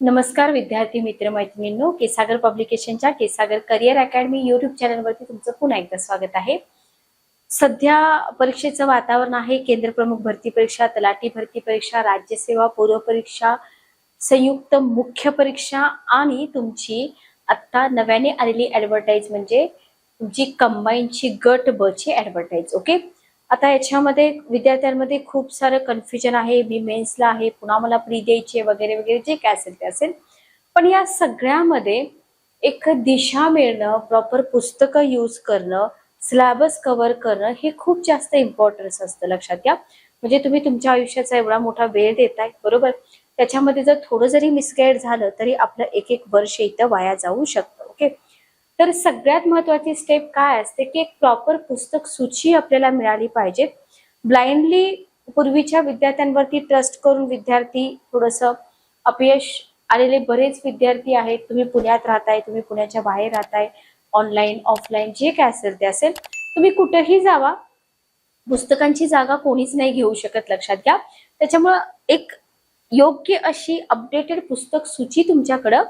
नमस्कार विद्यार्थी मित्र मैत्रिणींनो केसागर पब्लिकेशनच्या केसागर करिअर अकॅडमी युट्यूब चॅनलवरती तुमचं पुन्हा एकदा स्वागत आहे. सध्या परीक्षेचं वातावरण आहे केंद्र प्रमुख भरती परीक्षा तलाठी भरती परीक्षा राज्यसेवा पूर्व परीक्षा संयुक्त मुख्य परीक्षा आणि तुमची आता नव्याने आलेली ॲडव्हर्टाईज म्हणजे तुमची कंबाईनची गट बची ॲडव्हर्टाईज ऍडव्हर्टाईज ओके आता याच्यामध्ये विद्यार्थ्यांमध्ये खूप सारं कन्फ्युजन आहे. मी मेन्सला आहे पुन्हा मला प्री द्यायची आहे वगैरे वगैरे जे काय असेल ते असेल. पण या सगळ्यामध्ये एक दिशा मिळणं प्रॉपर पुस्तकं यूज करणं सिलॅबस कव्हर करणं हे खूप जास्त इम्पॉर्टन्स असतं लक्षात घ्या म्हणजे तुम्ही तुमच्या आयुष्याचा एवढा मोठा वेळ देताय बरोबर? त्याच्यामध्ये जर थोडं जरी मिसगाईड झालं तरी आपलं एक एक वर्ष इथं वाया जाऊ शकतं ओके तर सगळ्यात महत्वाची स्टेप काय असते की एक प्रॉपर पुस्तक सूची आपल्याला मिळाली पाहिजे. ब्लाइंडली पूर्वीच्या विद्यार्थ्यांवरती ट्रस्ट करून विद्यार्थी थोडस अपयश आलेले बरेच विद्यार्थी आहेत. तुम्ही पुण्यात राहताय तुम्ही पुण्याच्या बाहेर राहताय ऑनलाईन ऑफलाईन जे काय असेल ते असेल. तुम्ही कुठेही जावा पुस्तकांची जागा कोणीच नाही घेऊ शकत लक्षात घ्या. त्याच्यामुळं एक योग्य अशी अपडेटेड पुस्तक सूची तुमच्याकडं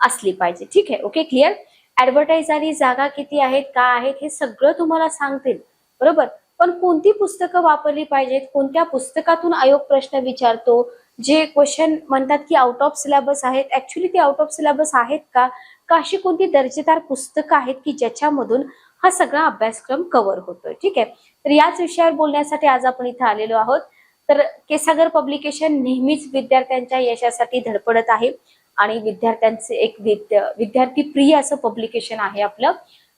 असली पाहिजे. ठीक आहे? ओके क्लिअर ऍडव्हर्टाईज झाली जागा किती आहेत का आहेत हे सगळं तुम्हाला सांगतील. बरोबर? पण कोणती पुस्तकं वापरली पाहिजेत? कोणत्या पुस्तकातून आयोग प्रश्न विचारतो? जे क्वेश्चन म्हणतात की आउट ऑफ सिलेबस आहेत. ऍक्च्युली ते आउट ऑफ सिलेबस आहेत का? का अशी कोणती दर्जेदार पुस्तकं आहेत की ज्याच्यामधून हा सगळा अभ्यासक्रम कव्हर होतोय? ठीक आहे? तर याच विषयावर बोलण्यासाठी आज आपण इथे आलेलो आहोत. तर केसागर पब्लिकेशन नेहमीच विद्यार्थ्यांच्या यशासाठी धडपडत आहे. आणि विद्यार्थ्यांचे एक विद्या विद्यार्थी प्रिय असं पब्लिकेशन आहे आपलं.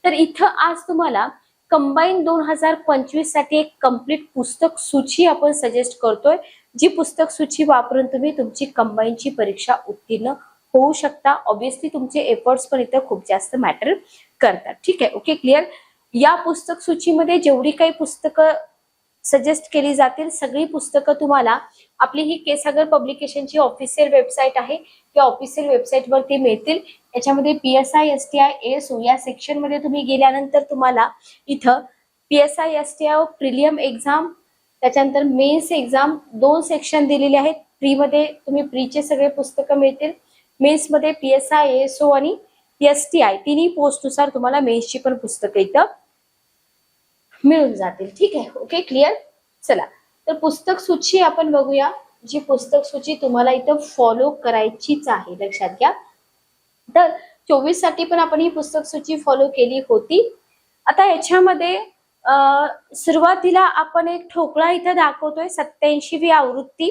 तर इथं आज तुम्हाला कंबाईन दोन हजार पंचवीससाठी एक कंप्लीट पुस्तक सूची आपण सजेस्ट करतोय. जी पुस्तक सूची वापरून तुम्ही तुमची कंबाईनची परीक्षा उत्तीर्ण होऊ शकता. ऑब्विसली तुमचे एफर्ट्स पण इथं खूप जास्त मॅटर करतात. ठीक आहे ओके क्लिअर या पुस्तक सूचीमध्ये जेवढी काही पुस्तकं सजेस्ट केली जातील. सगळी पुस्तकं तुम्हाला आपली ही केसागर पब्लिकेशनची ऑफिशियल वेबसाईट आहे. त्या ऑफिशियल वेबसाईट वरती मिळतील. याच्यामध्ये P S I S T I S O या सेक्शनमध्ये तुम्ही गेल्यानंतर तुम्हाला इथं P S I S T I prelim exam त्याच्यानंतर मेन्स एक्झाम दोन सेक्शन दिलेले आहेत. प्रीमध्ये तुम्ही प्रीचे सगळे पुस्तकं मिळतील. मेन्समध्ये P S I S O आणि एस टी आय तिन्ही पोस्टनुसार तुम्हाला मेन्सची पण पुस्तकं इथं मिळून जातील. ठीक आहे? ओके क्लिअर चला. तर पुस्तक सूची आपण बघूया. जी पुस्तक सूची तुम्हाला इथं फॉलो करायचीच आहे लक्षात घ्या. तर चोवीससाठी पण आपण ही पुस्तक सूची फॉलो केली होती. आता याच्यामध्ये सुरुवातीला आपण एक ठोकळा इथं दाखवतोय सत्याऐंशीवी आवृत्ती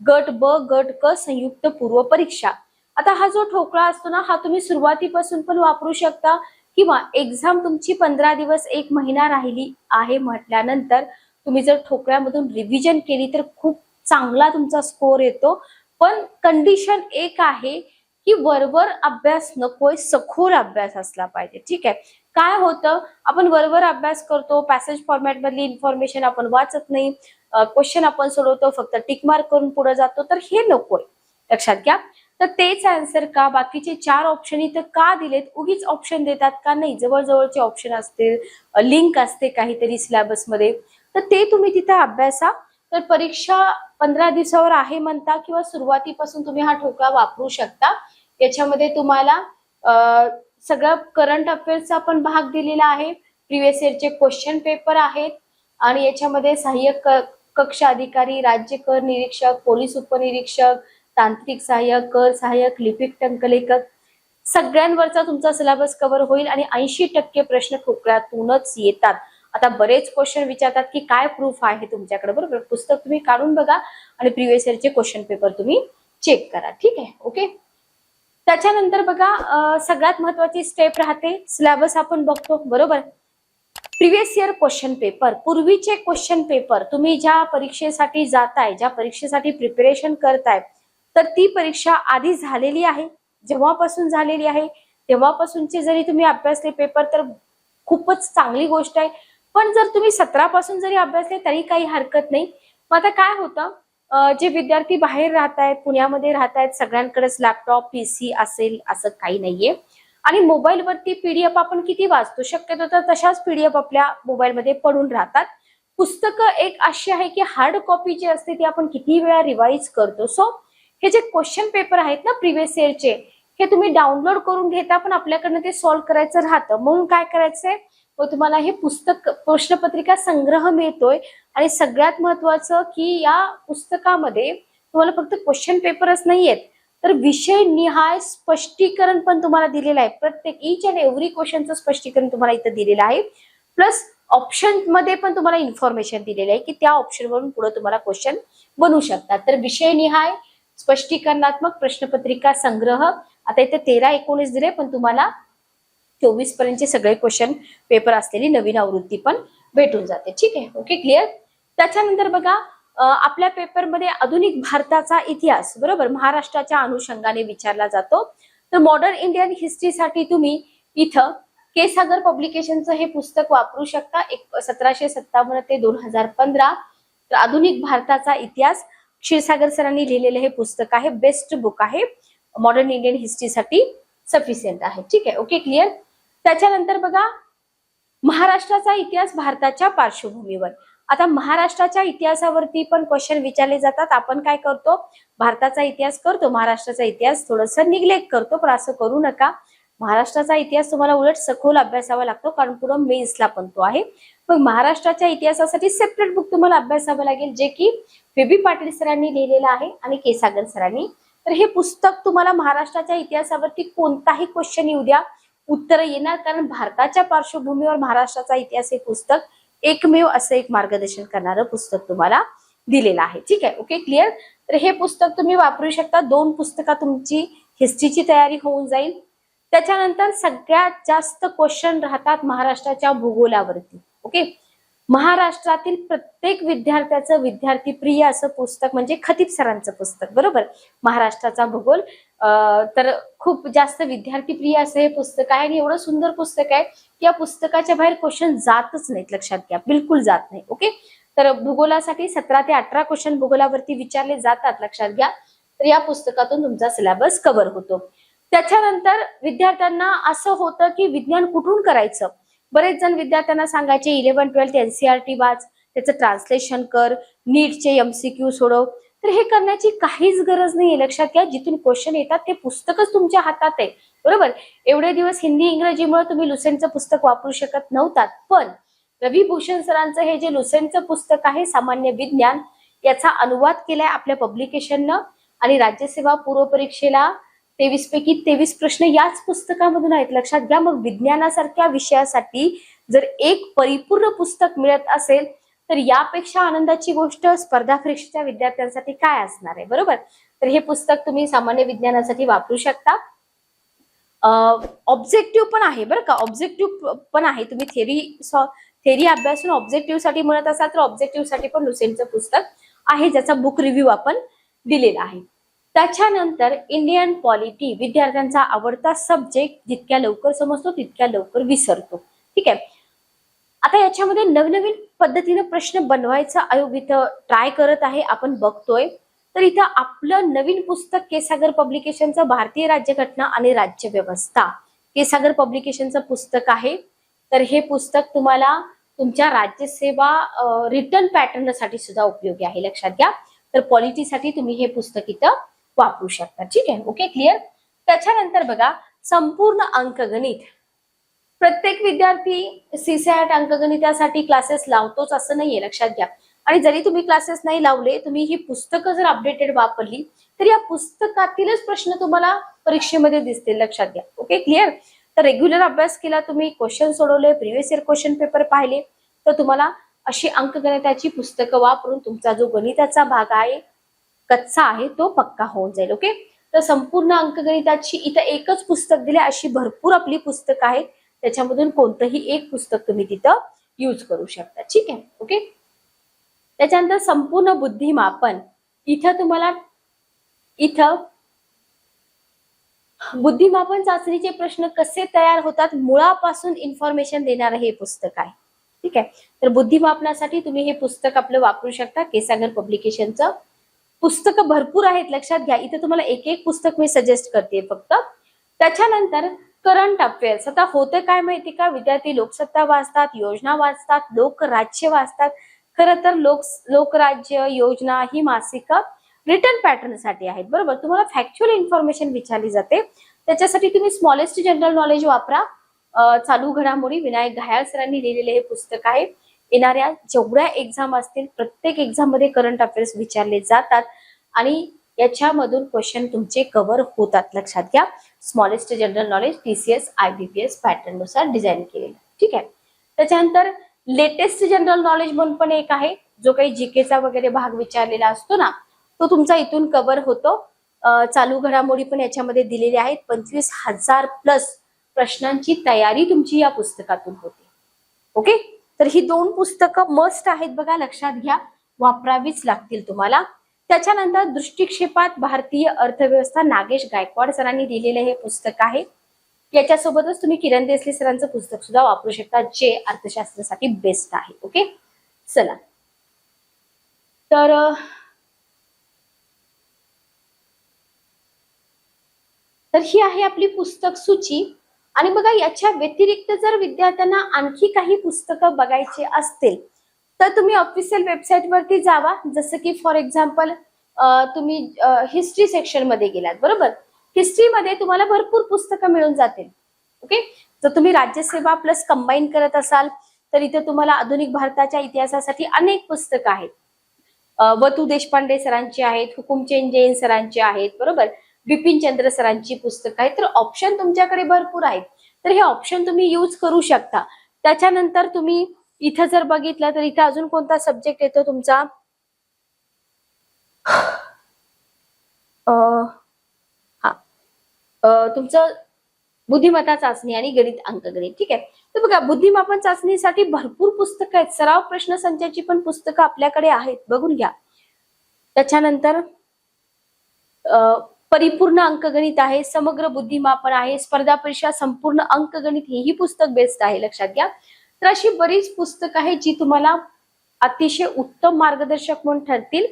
गट ब गट क संयुक्त पूर्व परीक्षा. आता हा जो ठोकळा असतो ना हा तुम्ही सुरुवातीपासून पण वापरू शकता. किंवा एक्झाम तुमची पंधरा दिवस एक महिना राहिली आहे म्हटल्यानंतर तुम्ही जर ठोकळ्यामधून रिव्हिजन केली तर खूप चांगला तुमचा स्कोर येतो. पण कंडिशन एक आहे की वरवर अभ्यास नकोय सखोल अभ्यास असला पाहिजे. ठीक आहे? काय होतं? आपण वरवर अभ्यास करतो पॅसेज फॉर्मॅटमधली इन्फॉर्मेशन आपण वाचत नाही क्वेश्चन आपण सोडवतो फक्त टिक मार्क करून पुढे जातो तर हे नकोय. लक्षात घ्या. तर तेच आन्सर का? बाकीचे चार ऑप्शन इथं का दिलेत? उगीच ऑप्शन देतात का? नाही. जवळजवळचे ऑप्शन असतील. लिंक असते काहीतरी सिलेबसमध्ये तर ते तुम्ही तिथं अभ्यासा. तर परीक्षा पंधरा दिवसावर आहे म्हणता किंवा सुरुवातीपासून तुम्ही हा ठोकळा वापरू शकता. याच्यामध्ये तुम्हाला सगळं करंट अफेअर्सचा पण भाग दिलेला आहे. प्रिव्हियस इयरचे क्वेश्चन पेपर आहेत. आणि याच्यामध्ये सहाय्यक कक्ष अधिकारी राज्य कर निरीक्षक पोलीस उपनिरीक्षक तांत्रिक सहाय्यक कर सहाय्यक लिपिक टंकलेखक सगळ्यांवरचा तुमचा सिलेबस कव्हर होईल आणि ऐंशी टक्के प्रश्न ठोकळ्यातूनच येतात. आता बरेच क्वेश्चन विचारतात की काय प्रूफ आहे तुमच्याकडे? बरोबर पुस्तक तुम्ही काढून बघा आणि प्रिव्हियस इयरचे क्वेश्चन पेपर तुम्ही चेक करा. ठीक आहे? ओके त्याच्यानंतर बघा सगळ्यात महत्वाची स्टेप राहते सिलेबस आपण बघतो. बरोबर? प्रिव्हियस इयर क्वेश्चन पेपर पूर्वीचे क्वेश्चन पेपर तुम्ही ज्या परीक्षेसाठी जाताय ज्या परीक्षेसाठी प्रिपरेशन करताय तर ती परीक्षा आधी झालेली आहे जेव्हापासून झालेली आहे तेव्हापासूनचे जरी तुम्ही अभ्यासले पेपर तर खूपच चांगली गोष्ट आहे. पण जर तुम्ही सतरापासून जरी अभ्यासले तरी काही हरकत नाही. मग आता काय होतं? जे विद्यार्थी बाहेर राहत आहेत पुण्यामध्ये राहत आहेत सगळ्यांकडेच लॅपटॉप पीसी असेल असं काही नाहीये. आणि मोबाईलवरती पीडीएफ आपण किती वाचतो? शक्यतो तर तशाच पीडीएफ आपल्या मोबाईलमध्ये पडून राहतात. पुस्तकं एक अशी आहे की हार्ड कॉपी जी असते ती आपण किती वेळा रिवाईज करतो. सो हे जे क्वेश्चन पेपर आहेत ना प्रिव्हियस इयरचे हे तुम्ही डाउनलोड करून घेता पण आपल्याकडनं ते सॉल्व्ह करायचं राहतं. म्हणून काय करायचंय? व तुम्हाला हे पुस्तक प्रश्नपत्रिका संग्रह मिळतोय. आणि सगळ्यात महत्वाचं की या पुस्तकामध्ये तुम्हाला फक्त क्वेश्चन पेपरच नाहीयेत तर विषय निहाय स्पष्टीकरण पण तुम्हाला दिलेलं आहे. प्रत्येक इच अँड एव्हरी क्वेश्चनचं स्पष्टीकरण तुम्हाला इथं दिलेलं आहे. प्लस ऑप्शनमध्ये पण तुम्हाला इन्फॉर्मेशन दिलेली आहे की त्या ऑप्शनवरून पुढे तुम्हाला क्वेश्चन बनू शकतात. तर विषय निहाय स्पष्टीकरणात्मक प्रश्नपत्रिका संग्रह. आता इथे तेरा एकोणीस दिले पण तुम्हाला चोवीस पर्यंतचे सगळे क्वेश्चन पेपर असलेली नवीन आवृत्ती पण भेटून जाते. ठीक आहे? ओके क्लिअर त्याच्यानंतर बघा आपल्या पेपरमध्ये आधुनिक भारताचा इतिहास बरोबर? महाराष्ट्राच्या अनुषंगाने विचारला जातो. तर मॉडर्न इंडियन हिस्ट्रीसाठी तुम्ही इथं केसागर पब्लिकेशनचं हे पुस्तक वापरू शकता. एक सतराशे सत्तावन्न ते दोन हजार पंधरा. तर आधुनिक भारताचा इतिहास क्षीरसागर सरांनी लिहिलेलं हे पुस्तक आहे बेस्ट बुक आहे. मॉडर्न इंडियन हिस्ट्रीसाठी सफिशियंट आहे. ठीक आहे? ओके क्लिअर त्याच्यानंतर बघा महाराष्ट्राचा इतिहास भारताच्या पार्श्वभूमीवर. आता महाराष्ट्राच्या इतिहासावरती पण क्वेश्चन विचारले जातात. आपण काय करतो? भारताचा इतिहास करतो महाराष्ट्राचा इतिहास थोडस निग्लेक्ट करतो पण असं करू नका. महाराष्ट्राचा इतिहास तुम्हाला उलट सखोल अभ्यासावा लागतो कारण पुढं मेन्सला पण तो आहे. मग महाराष्ट्राच्या इतिहासासाठी सेपरेट बुक तुम्हाला अभ्यासावं लागेल जे की फेबी पाटील सरांनी लिहिलेलं आहे आणि केसागर सरांनी. तर हे पुस्तक तुम्हाला महाराष्ट्राच्या इतिहासावरती कोणताही क्वेश्चन येऊ द्या उत्तर येणार कारण भारताच्या पार्श्वभूमीवर महाराष्ट्राचा इतिहास हे पुस्तक एकमेव असं एक मार्गदर्शन करणारं पुस्तक तुम्हाला दिलेलं आहे. ठीक आहे? ओके क्लिअर तर हे पुस्तक तुम्ही वापरू शकता. दोन पुस्तका तुमची हिस्ट्रीची तयारी होऊन जाईल. त्याच्यानंतर सगळ्यात जास्त क्वेश्चन राहतात महाराष्ट्राच्या भूगोलावरती. ओके महाराष्ट्रातील प्रत्येक विद्यार्थ्याचं विद्यार्थी प्रिय असं पुस्तक म्हणजे खतीब सरांचं पुस्तक. बरोबर? महाराष्ट्राचा भूगोल तर खूप जास्त विद्यार्थी प्रिय असं हे पुस्तक आहे आणि एवढं सुंदर पुस्तक आहे की या पुस्तकाच्या बाहेर क्वेश्चन जातच नाहीत लक्षात घ्या. बिलकुल जात नाही. ओके तर भूगोलासाठी सतरा ते अठरा क्वेश्चन भूगोलावरती विचारले जातात लक्षात घ्या. तर या पुस्तकातून तुमचा सिलेबस कव्हर होतो. त्याच्यानंतर विद्यार्थ्यांना असं होतं की विज्ञान कुठून करायचं? बरेच जण विद्यार्थ्यांना सांगायचे इलेव्हन ट्वेल्थ एनसीआरटी वाच त्याचं ट्रान्सलेशन कर नीटचे एमसीक्यू सोडव. तर हे करण्याची काहीच गरज नाही लक्षात घ्या जिथून क्वेश्चन येतात ते पुस्तकच तुमच्या हातात आहे. बरोबर? एवढे दिवस हिंदी इंग्रजीमुळे तुम्ही लुसेंटचं पुस्तक वापरू शकत नव्हतात. पण रवी भूषण सरांचं हे जे लुसेंटचं पुस्तक आहे सामान्य विज्ञान याचा अनुवाद केलाय आपल्या पब्लिकेशननं आणि राज्यसेवा पूर्व परीक्षेला तेवीस पैकी तेवीस प्रश्न याच पुस्तकामधून आहेत. लक्षात घ्या मग विज्ञानासारख्या विषयासाठी जर एक परिपूर्ण पुस्तक मिळत असेल तर यापेक्षा आनंदाची गोष्ट स्पर्धा परीक्षेच्या विद्यार्थ्यांसाठी काय असणार आहे? बरोबर? तर हे पुस्तक तुम्ही सामान्य विज्ञानासाठी वापरू शकता. ऑब्जेक्टिव्ह पण आहे बरं का? ऑब्जेक्टिव्ह पण आहे. तुम्ही थेरी थेरी अभ्यासून ऑब्जेक्टिव्हसाठी म्हणत असाल तर ऑब्जेक्टिव्हसाठी पण लुसेंटचं पुस्तक आहे ज्याचा बुक रिव्ह्यू आपण दिलेला आहे. त्याच्यानंतर इंडियन पॉलिटी विद्यार्थ्यांचा आवडता सब्जेक्ट जितक्या लवकर समजतो तितक्या लवकर विसरतो. ठीक आहे? आता याच्यामध्ये नवनवीन पद्धतीनं प्रश्न बनवायचा आयोग इथं ट्राय करत आहे आपण बघतोय. तर इथं आपलं नवीन पुस्तक केसागर पब्लिकेशनचं भारतीय राज्यघटना आणि राज्यव्यवस्था केसागर पब्लिकेशनचं पुस्तक आहे. तर हे पुस्तक तुम्हाला तुमच्या राज्यसेवा रिटर्न पॅटर्नसाठी सुद्धा उपयोगी आहे लक्षात घ्या. तर पॉलिटीसाठी तुम्ही हे पुस्तक इथं वापरू शकता ठीक आहे? ओके क्लिअर त्याच्यानंतर बघा संपूर्ण अंकगणित. प्रत्येक विद्यार्थी सीसॅट अंकगणितासाठी क्लासेस लावतोच असं नाहीये लक्षात घ्या. आणि जरी तुम्ही क्लासेस नाही लावले तुम्ही ही पुस्तकं जर अपडेटेड वापरली तर या पुस्तकातीलच प्रश्न तुम्हाला परीक्षेमध्ये दिसतील लक्षात घ्या. ओके क्लिअर तर रेग्युलर अभ्यास केला तुम्ही क्वेश्चन सोडवले प्रिव्हियस इयर क्वेश्चन पेपर पाहिले तर तुम्हाला अशी अंकगणिताची पुस्तकं वापरून तुमचा जो गणिताचा भाग आहे कच्चा आहे तो पक्का होऊन जाईल ओके तर संपूर्ण अंकगणिताची इथं एकच पुस्तक दिले अशी भरपूर आपली पुस्तकं आहेत. त्याच्यामधून कोणतंही एक पुस्तक तुम्ही तिथं यूज करू शकता ठीक आहे? ओके त्याच्यानंतर संपूर्ण बुद्धिमापन. इथं तुम्हाला इथं बुद्धिमापन चाचणीचे प्रश्न कसे तयार होतात मुळापासून इन्फॉर्मेशन देणारं हे पुस्तक आहे ठीक आहे? तर बुद्धिमापनासाठी तुम्ही हे पुस्तक आपलं वापरू शकता केसागर पब्लिकेशनचं पुस्तकं भरपूर आहेत लक्षात घ्या. इथे तुम्हाला एक एक पुस्तक मी सजेस्ट करते फक्त. त्याच्यानंतर करंट अफेअर्स आता होतं काय माहिती का? विद्यार्थी लोकसत्ता वाचतात योजना वाचतात लोकराज्य वाचतात. खरं तर लोक लोकराज्य योजना ही मासिक रिटर्न पॅटर्नसाठी आहेत बरोबर? तुम्हाला फॅक्च्युअल इन्फॉर्मेशन विचारली जाते. त्याच्यासाठी तुम्ही स्मॉलेस्ट जनरल नॉलेज वापरा. चालू घडामोडी विनायक घायाळ सरांनी लिहिलेले हे पुस्तक आहे. येणाऱ्या जेवढ्या एक्झाम असतील प्रत्येक एक्झाममध्ये करंट अफेअर्स विचारले जातात आणि याच्यामधून क्वेश्चन तुमचे कव्हर होतात. लक्षात घ्या. Smallest general knowledge TCS IBPS पॅटर्ननुसार design केलेलं. ठीक आहे? त्याच्यानंतर लेटेस्ट जनरल नॉलेज म्हणून पण एक आहे. जो काही जीकेचा वगैरे भाग विचारलेला असतो ना तो तुमचा इथून कव्हर होतो. चालू घडामोडी पण याच्यामध्ये दिलेली आहेत. पंचवीस हजार प्लस प्रश्नांची तयारी तुमची या पुस्तकातून होते. ओके? तर ही दोन पुस्तकं मस्ट आहेत बघा लक्षात घ्या. वापरावीच लागतील तुम्हाला. त्याच्यानंतर दृष्टिक्षेपात भारतीय अर्थव्यवस्था नागेश गायकवाड सरांनी लिहिलेलं हे पुस्तक आहे. याच्यासोबतच तुम्ही किरण देसले सरांचं पुस्तक सुद्धा वापरू शकता जे अर्थशास्त्रासाठी बेस्ट आहे ओके चला. तर तर ही आहे आपली पुस्तक सूची. आणि बघा याच्या व्यतिरिक्त जर विद्यार्थ्यांना आणखी काही पुस्तकं बघायची असतील तर तुम्ही ऑफिशियल वेबसाईट वरती जावा. जसं की फॉर एक्झाम्पल तुम्ही हिस्ट्री सेक्शनमध्ये गेलात बरोबर? हिस्ट्रीमध्ये तुम्हाला भरपूर पुस्तकं मिळून जातील. ओके जर तुम्ही राज्यसेवा प्लस कंबाईन करत असाल तर इथे तुम्हाला आधुनिक भारताच्या इतिहासासाठी अनेक पुस्तकं आहेत. वतू देशपांडे सरांची आहेत हुकुमचेन जैन सरांची आहेत बरोबर? बिपिन चंद्र सरांची पुस्तकं आहेत. तर ऑप्शन तुमच्याकडे भरपूर आहेत. तर हे ऑप्शन तुम्ही यूज करू शकता. त्याच्यानंतर तुम्ही इथं जर बघितलं तर इथं अजून कोणता सब्जेक्ट येतो तुमचा? हा. तुमचं बुद्धिमत्ता चाचणी आणि गणित अंकगणित. ठीक आहे? तर बघा बुद्धिमापन चाचणीसाठी भरपूर पुस्तकं आहेत. सराव प्रश्न संचाची पण पुस्तकं आपल्याकडे आहेत. बघून घ्या. त्याच्यानंतर परिपूर्ण अंकगणित आहे समग्र बुद्धिमापन आहे स्पर्धा परीक्षा संपूर्ण अंकगणित हेही पुस्तक बेस्ट आहे लक्षात घ्या. तर अशी बरीच पुस्तक आहे जी तुम्हाला अतिशय उत्तम मार्गदर्शक म्हणून ठरतील.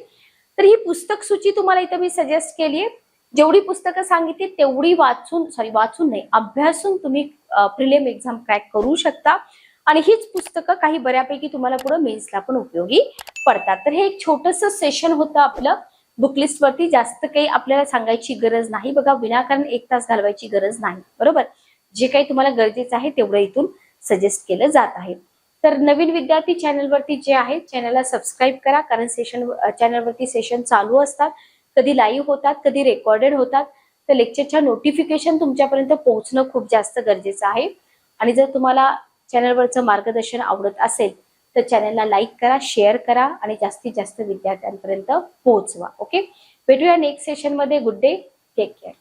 तर ही पुस्तक सूची तुम्हाला इथं मी सजेस्ट केली आहे जेवढी पुस्तकं सांगितली तेवढी वाचून सॉरी वाचून नाही अभ्यासून तुम्ही प्रिलियम एक्झाम क्रॅक करू शकता. आणि हीच पुस्तकं काही बऱ्यापैकी तुम्हाला पुढे मेन्सला पण उपयोगी पडतात. तर हे एक छोटस सेशन होतं आपलं. बुकलिस्टवरती जास्त काही आपल्याला सांगायची गरज नाही. बघा विनाकारण एक तास घालवायची गरज नाही. बरोबर? जे काही तुम्हाला गरजेचं आहे तेवढं इथून सजेस्ट केलं जात आहे. तर नवीन विद्यार्थी चॅनलवरती जे आहे चॅनलला सबस्क्राईब करा. कारण सेशन चॅनलवरती सेशन चालू असतात. कधी लाईव्ह होतात कधी रेकॉर्डेड होतात. तर लेक्चरच्या नोटिफिकेशन तुमच्यापर्यंत पोहोचणं खूप जास्त गरजेचं आहे. आणि जर तुम्हाला चॅनलवरचं मार्गदर्शन आवडत असेल तर चॅनलला लाईक करा शेअर करा आणि जास्तीत जास्त विद्यार्थ्यांपर्यंत पोहोचवा. ओके भेटूया नेक्स्ट सेशनमध्ये गुड डे टेक केअर